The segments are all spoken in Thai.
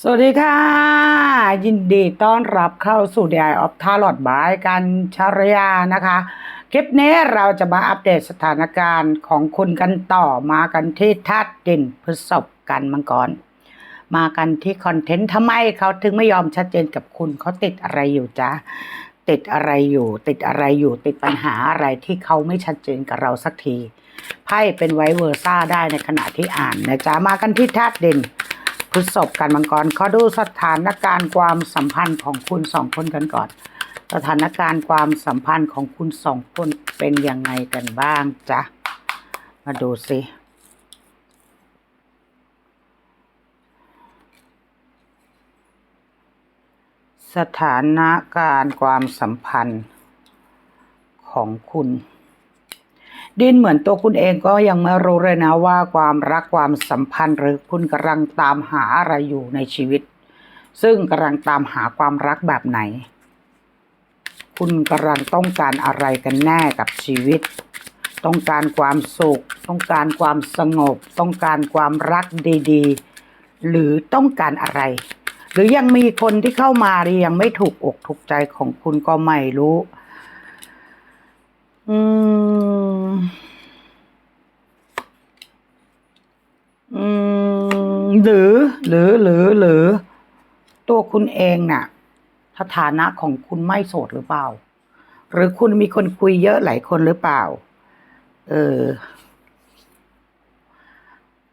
สวัสดีค่ะ ยินดีต้อนรับเข้าสู่ The Eye of Tarot บายกันชารยานะคะ คลิปนี้เราจะมาอัปเดตสถานการณ์ของคุณกันต่อมากันที่ธาตุดินพฤษภกันมังกรมากันที่คอนเทนต์ทำไมเขาถึงไม่ยอมชัดเจนกับคุณเขาติดอะไรอยู่จ๊ะติดอะไรอยู่ ติดอะไรอยู่ติดปัญหาอะไรที่เขาไม่ชัดเจนกับเราสักทีไพ่เป็นไวเวอร์ซ่าได้ในขณะที่อ่านนะจ๊ะมากันที่ธาตุดิน พฤษภกันมังกรขาดูสถานการณ์ความสัมพันธ์ของคุณสองคนกันก่อน สถานการณ์ความสัมพันธ์ของคุณสองคนเป็นยังไงกันบ้างจ๊ะ มาดูสิสถานการณ์ความสัมพันธ์ของคุณ ดินเหมือนตัวคุณเองก็ยังไม่รู้เลยนะว่าความรักความสัมพันธ์หรือคุณกำลังตามหาอะไรอยู่ในชีวิต ซึ่งกำลังตามหาความรักแบบไหน คุณกำลังต้องการอะไรกันแน่กับชีวิต ต้องการความสุข ต้องการความสงบ ต้องการความรักดีๆ หรือต้องการอะไร หรือยังมีคนที่เข้ามาที่ยังไม่ถูกอกถูกใจของคุณก็ไม่รู้ อืม อืมหรือหรือหรือหรือ ตัวคุณเองน่ะสถานะของคุณไม่โสดหรือเปล่า หรือคุณมีคนคุยเยอะหลายคนหรือเปล่า เออ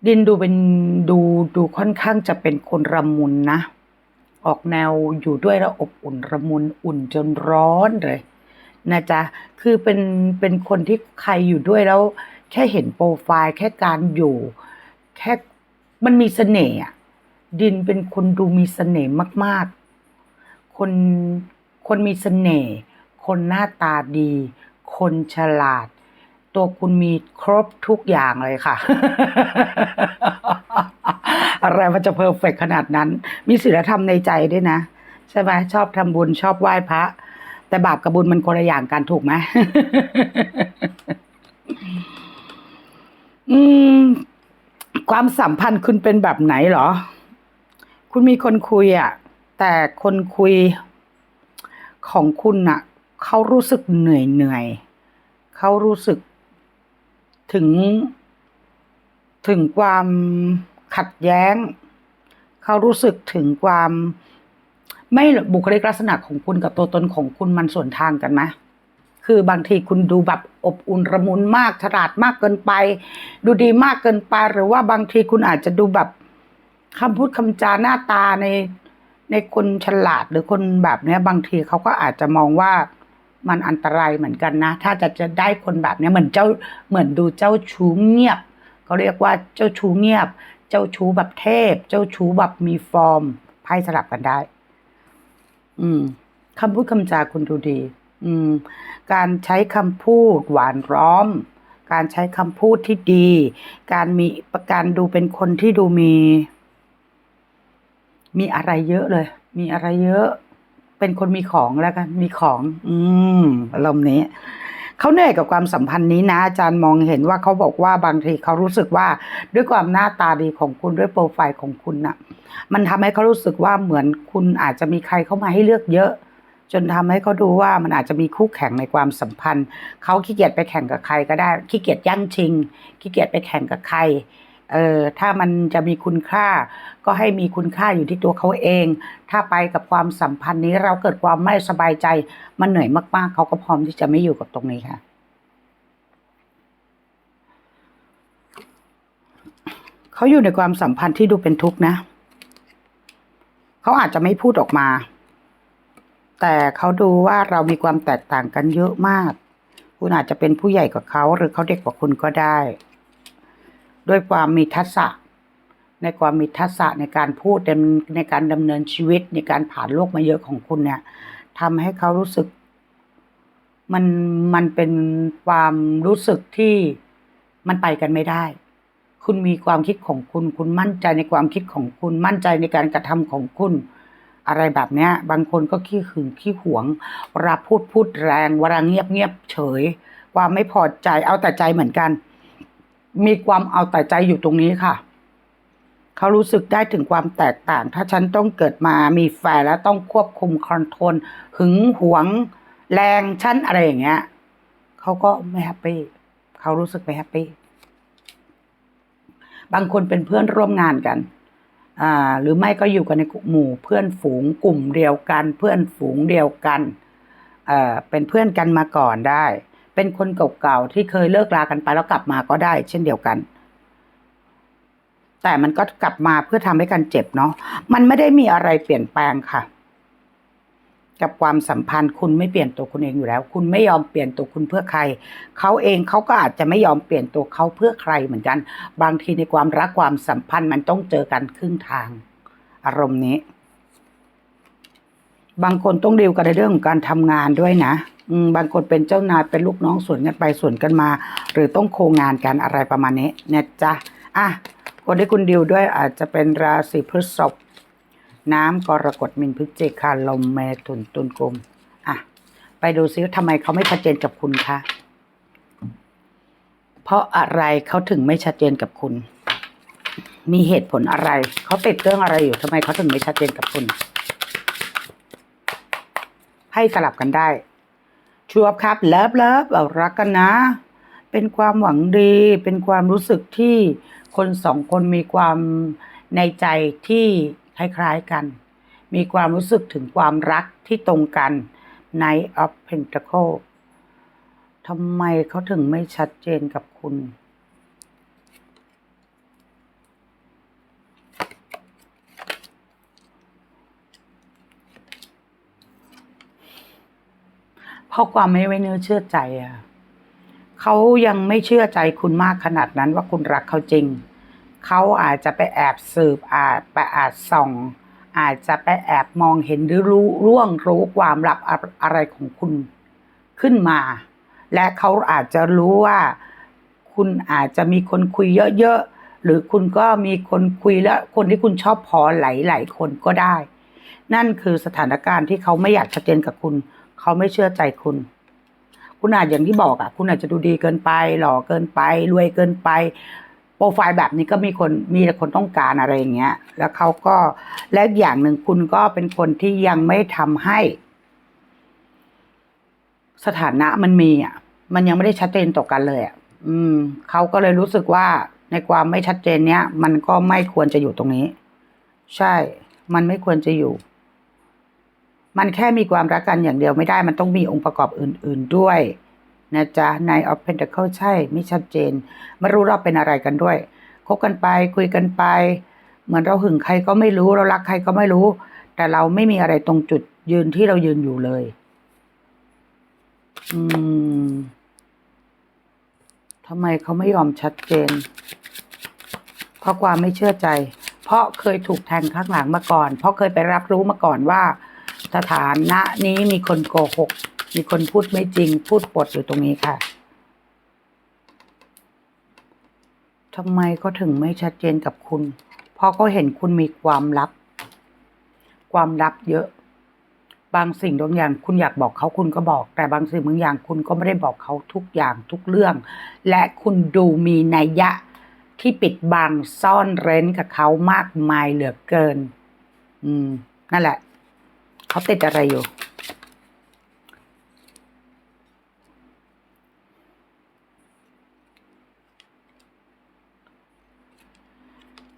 ดินดูเป็นดูดูค่อนข้างจะเป็นคนระมุนนะ ออกแนวอยู่ด้วยแล้วอบอุ่นระมุนอุ่นจนร้อนเลย นะจ๊ะคือเป็นเป็นคนที่ใครอยู่ด้วยแล้ว แค่เห็นโปรไฟล์ แค่การอยู่ แค่มันมีเสน่ห์ดินเป็นคนดูมีเสน่ห์มาก ๆ คนคนมีเสน่ห์คนหน้าตาดี คนฉลาด ตัวคุณมีครบทุกอย่างเลยค่ะ อะไรมันจะเพอร์เฟกขนาดนั้น มีศีลธรรมในใจด้วยนะ ใช่ไหมชอบทำบุญชอบไหว้พระ แต่บาปกับบุญมันคนละอย่างกันถูกไหมอืม ความสัมพันธ์คุณเป็นแบบไหนเหรอ คุณมีคนคุยอะ่ะ แต่คนคุยของคุณน่ะ เขารู้สึกเหนื่อยเหนื่อยเขารู้สึกถึง ถึงความขัดแย้ง เขารู้สึกถึงความ ไม่บุคลิกลักษณะของคุณกับตัวตนของคุณมันส่วนทางกันไหมคือบางทีคุณดูแบบอบอุ่นระมุนมากฉลาดมากเกินไป ดูดีมากเกินไป หรือว่าบางทีคุณอาจจะดูแบบคำพูดคำจาหน้าตาในในคนฉลาดหรือคนแบบเนี้ยบางทีเขาก็อาจจะมองว่ามันอันตรายเหมือนกันนะ ถ้าจะจะได้คนแบบเนี้ยเหมือนเจ้าเหมือนดูเจ้าชู้เงียบเขาเรียกว่าเจ้าชู้เงียบ เจ้าชู้แบบเทพ เจ้าชู้แบบมีฟอร์มไพ่สลับกันได้ อืมคำพูดคำจาคุณดูดี อืม การใช้คำพูดหวานร้อม การใช้คำพูดที่ดี การมีประการดูเป็นคนที่ดูมี มีอะไรเยอะเลย มีอะไรเยอะ เป็นคนมีของแล้วกัน มีของ อืมอารมณ์นี้ เขาเหนื่อยกับความสัมพันธ์นี้นะอาจารย์มองเห็นว่าเขาบอกว่าบางทีเขารู้สึกว่าด้วยความหน้าตาดีของคุณด้วยโปรไฟล์ของคุณน่ะมันทำให้เขารู้สึกว่าเหมือนคุณอาจจะมีใครเข้ามาให้เลือกเยอะ จนทำให้เขาดูว่ามันอาจจะมีคู่แข่งในความสัมพันธ์เขาขี้เกียจไปแข่งกับใครก็ได้ขี้เกียจยั่งชิงขี้เกียจไปแข่งกับใคร เออถ้ามันจะมีคุณค่า ก็ให้มีคุณค่าอยู่ที่ตัวเขาเอง ถ้าไปกับความสัมพันธ์นี้เราเกิดความไม่สบายใจ มันเหนื่อยมากๆ เขาก็พร้อมที่จะไม่อยู่กับตรงนี้ค่ะ เขาอยู่ในความสัมพันธ์ที่ดูเป็นทุกข์นะ เขาอาจจะไม่พูดออกมา แต่เขาดูว่าเรามีความแตกต่างกันเยอะมาก คุณอาจจะเป็นผู้ใหญ่กว่าเขา หรือเขาเด็กกว่าคุณก็ได้ ด้วยความมีทักษะ ในความมีทักษะในการพูดในในการดำเนินชีวิตในการผ่านโลกมาเยอะของคุณเนี่ยทำให้เขารู้สึก มันมันเป็นความรู้สึกที่มันไปกันไม่ได้ คุณมีความคิดของคุณ คุณมั่นใจในความคิดของคุณ มั่นใจในการกระทำของคุณอะไรแบบเนี้ย บางคนก็ขี้หึงขี้หวงเวลาพูดพูดแรงเวลาเงียบเงียบเฉย ความไม่พอใจเอาแต่ใจเหมือนกัน มีความเอาแต่ใจอยู่ตรงนี้ค่ะ เขารู้สึกได้ถึงความแตกต่าง ถ้าฉันต้องเกิดมามีแฟนแล้วต้องควบคุมคอนโทรลหึงหวง แรงฉันอะไรอย่างเงี้ยเขาก็ไม่แฮปปี้เขารู้สึกไม่แฮปปี้บางคนเป็นเพื่อนร่วมงานกันอ่าหรือไม่ก็อยู่กันในหมู่เพื่อนฝูงกลุ่มเดียวกัน เพื่อนฝูงเดียวกันอ่อเป็นเพื่อนกันมาก่อนได้ เป็นคนเก่าๆที่เคยเลิกรากันไปแล้วกลับมาก็ได้เช่นเดียวกัน แต่มันก็กลับมาเพื่อทำให้กันเจ็บเนาะมันไม่ได้มีอะไรเปลี่ยนแปลงค่ะ กับความสัมพันธ์คุณไม่เปลี่ยนตัวคุณเองอยู่แล้ว คุณไม่ยอมเปลี่ยนตัวคุณเพื่อใครเขาเองเขาก็อาจจะไม่ยอมเปลี่ยนตัวเขาเพื่อใครเหมือนกัน บางทีในความรักความสัมพันธ์มันต้องเจอกันครึ่งทาง อารมณ์นี้ บางคนต้องดีลกันในเรื่องของการทำงานด้วยนะบางคนเป็นเจ้านายเป็นลูกน้องส่วนกันไปส่วนกันมา หรือต้องโคงานกันอะไรประมาณนี้เนี่ยจ้ะอะคนที่คุณดิวด้วยอาจจะเป็นราศีพฤษภน้ำกรกฎมินพฤศจิกาลมเมถุนตุลกุมอะไปดูซิว่าทำไมเขาไม่ชัดเจนกับคุณคะเพราะอะไรเขาถึงไม่ชัดเจนกับคุณ มีเหตุผลอะไร เขาติดเรื่องอะไรอยู่ทำไมเขาถึงไม่ชัดเจนกับคุณ ให้สลับกันได้ชัวร์ครับเลิฟเลิฟเอารักกันนะ เป็นความหวังดี เป็นความรู้สึกที่คนสองคนมีความในใจที่คล้ายๆกัน มีความรู้สึกถึงความรักที่ตรงกัน Knight of Pentacle ทำไมเขาถึงไม่ชัดเจนกับคุณ เพราะความไม่ไว้เนื้อเชื่อใจอะเขายังไม่เชื่อใจคุณมากขนาดนั้นว่าคุณรักเขาจริง เขาอาจจะไปแอบสืบอาจไปอาจส่อง อาจจะไปแอบมองเห็นหรือรู้ร่วงรู้ความลับอะอะไรของคุณขึ้นมา และเขาอาจจะรู้ว่า คุณอาจจะมีคนคุยเยอะๆหรือคุณก็มีคนคุยแล้วคนที่คุณชอบพอหลายๆคนก็ได้ นั่นคือสถานการณ์ที่เขาไม่อยากชัดเจนกับคุณ เขาไม่เชื่อใจคุณ คุณอาจอย่างที่บอกอะคุณอาจจะดูดีเกินไป หล่อเกินไป รวยเกินไป โปรไฟล์แบบนี้ก็มีคนมีแต่คนต้องการอะไรอย่างเงี้ย แล้วเขาก็และอย่างหนึ่งคุณก็เป็นคนที่ยังไม่ทำให้ สถานะมันมีอะ มันยังไม่ได้ชัดเจนต่อกันเลยอะอืมเขาก็เลยรู้สึกว่าในความไม่ชัดเจนเนี้ย มันก็ไม่ควรจะอยู่ตรงนี้ ใช่ มันไม่ควรจะอยู่ มันแค่มีความรักกันอย่างเดียวไม่ได้ มันต้องมีองค์ประกอบอื่น ๆด้วยนะจ๊ะใน of Pentacle ใช่ไม่ชัดเจน ไม่รู้เราเป็นอะไรกันด้วยคบกันไปคุยกันไป เหมือนเราหึงใครก็ไม่รู้เรารักใครก็ไม่รู้ แต่เราไม่มีอะไรตรงจุดยืนที่เรายืนอยู่เลย อืมทำไมเขาไม่ยอมชัดเจน เพราะความไม่เชื่อใจ เพราะเคยถูกแทงข้างหลังมาก่อน เพราะเคยไปรับรู้มาก่อนว่า สถานะนี้มีคนโกหก มีคนพูดไม่จริง พูดปดอยู่ตรงนี้ค่ะทำไมเขาถึงไม่ชัดเจนกับคุณ เพราะเขาเห็นคุณมีความลับ ความลับเยอะ บางสิ่งบางอย่างคุณอยากบอกเขาคุณก็บอก แต่บางสิ่งบางอย่างคุณก็ไม่ได้บอกเขาทุกอย่างทุกเรื่อง และคุณดูมีนัยยะที่ปิดบังซ่อนเร้นกับเขามากมายเหลือเกิน อืม นั่นแหละ เขาติดอะไรอยู่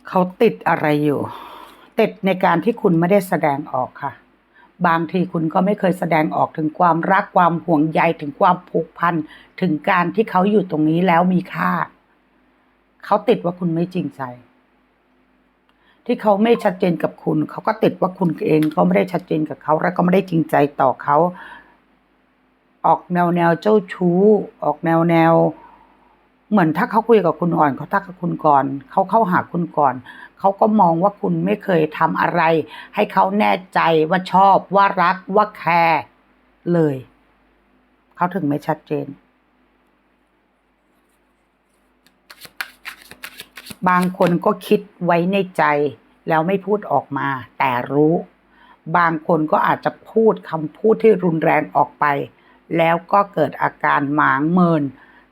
เขาติดอะไรอยู่ ติดในการที่คุณไม่ได้แสดงออกค่ะ บางทีคุณก็ไม่เคยแสดงออกถึงความรักความห่วงใยถึงความผูกพัน ถึงการที่เขาอยู่ตรงนี้แล้วมีค่า เขาติดว่าคุณไม่จริงใจ ที่เขาไม่ชัดเจนกับคุณ เขาก็ติดว่าคุณเองก็ไม่ได้ชัดเจนกับเขาและก็ไม่ได้จริงใจต่อเขา ออกแนวแนวเจ้าชู้ ออกแนวแนว เหมือนถ้าเขาคุยกับคุณก่อนเขาทักกับคุณก่อน เขาเข้าหาคุณก่อน เขาก็มองว่าคุณไม่เคยทำอะไร ให้เขาแน่ใจว่าชอบว่ารักว่าแคร์เลย เขาถึงไม่ชัดเจนบางคนก็คิดไว้ในใจ แล้วไม่พูดออกมา แต่รู้ บางคนก็อาจจะพูดคำพูดที่รุนแรงออกไป แล้วก็เกิดอาการหมางเมิน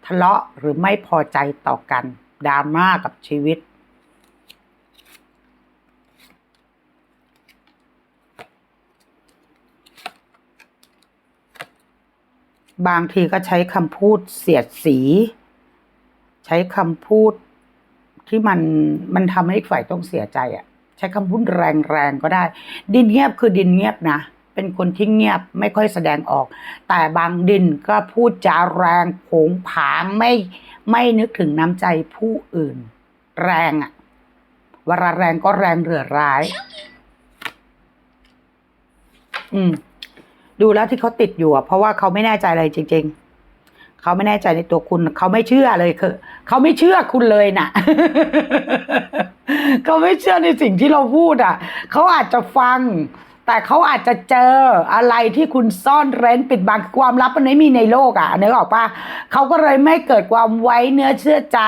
ทะเลาะหรือไม่พอใจต่อกันดราม่ากับชีวิตบางทีก็ใช้คำพูดเสียดสี ใช้คำพูดที่มันมันทำให้ฝ่ายต้องเสียใจอะ่ะ ใช้คำพูดแรงๆก็ได้ ดินเงียบคือดินเงียบนะ เป็นคนที่เงียบไม่ค่อยแสดงออก แต่บางดินก็พูดจาแรงโผงผางไม่ไม่นึกถึงน้ำใจผู้อื่น แรงอะวลาแรงก็แรงเหลือร้าย อืม ดูแล้วที่เขาติดอยู่อะเพราะว่าเขาไม่แน่ใจอะไรจริง ๆ เขาไม่แน่ใจในตัวคุณเขาไม่เชื่อเลยคือเขาไม่เชื่อคุณเลยน่ะเขาไม่เชื่อในสิ่งที่เราพูดอะเขาอาจจะฟัง แต่เขาอาจจะเจออะไรที่คุณซ่อนเร้นปิดบังความลับมันไม่มีในโลกอะนึกออกปะเขาก็เลยไม่เกิดความไว้เนื้อเชื่อใจ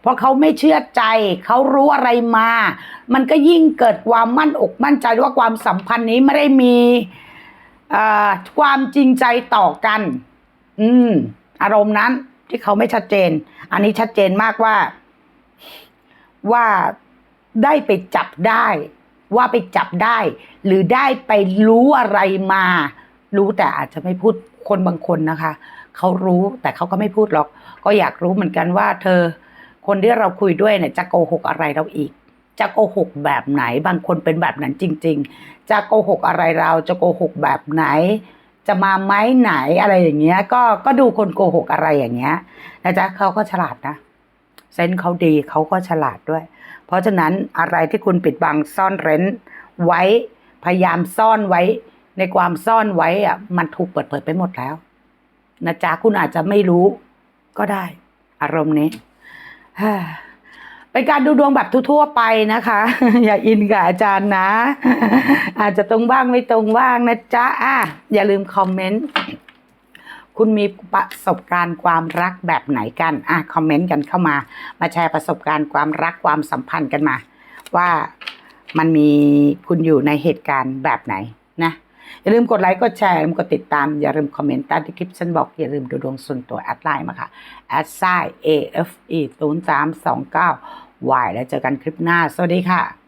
เพราะเขาไม่เชื่อใจ เขารู้อะไรมา มันก็ยิ่งเกิดความมั่นอกมั่นใจว่าความสัมพันธ์นี้ไม่ได้มีความจริงใจต่อกัน อืม อารมณ์นั้นที่เขาไม่ชัดเจน อันนี้ชัดเจนมากว่าว่าได้ไปจับได้ ว่าไปจับได้ หรือได้ไปรู้อะไรมา รู้แต่อาจจะไม่พูดคนบางคนนะคะ เขารู้แต่เขาก็ไม่พูดหรอก ก็อยากรู้เหมือนกันว่า เธอ คนที่เราคุยด้วยเนี่ยจะโกหกอะไรเราอีก จะโกหกแบบไหน บางคนเป็นแบบนั้นจริง ๆ จะโกหกอะไรเราจะโกหกแบบไหน จะมาไม้ไหนอะไรอย่างเงี้ย ก็ก็ดูคนโกหกอะไรอย่างเงี้ยนะจ๊ะเขาก็ฉลาดนะเซนเขาดีเขาก็ฉลาดด้วย เพราะฉะนั้นอะไรที่คุณปิดบังซ่อนเร้นไว้พยายามซ่อนไว้ ในความซ่อนไว้อะมันถูกเปิดเผยไปหมดแล้วนะจ๊ะคุณอาจจะไม่รู้ก็ได้ อารมณ์นี้ เป็นการดูดวงแบบทั่วๆไปนะคะ อย่าอินกับอาจารย์นะ อาจจะตรงบ้างไม่ตรงบ้างนะจ๊ะอะอย่าลืมคอมเมนต์คุณมีประสบการณ์ความรักแบบไหนกันอะคอมเมนต์กันเข้ามา มาแชร์ประสบการณ์ความรักความสัมพันธ์กันมา ว่ามันมีคุณอยู่ในเหตุการณ์แบบไหนนะ อย่าลืมกดไลค์กดแชร์อย่าลืมกดติดตาม อย่าลืมคอมเมนต์ใต้ที่คลิปฉันบอก อย่าลืมดูดวงส่วนตัวแอดไลน์มาค่ะแอดไซ AFE 0 3 2 9 Y แล้วเจอกันคลิปหน้า สวัสดีค่ะ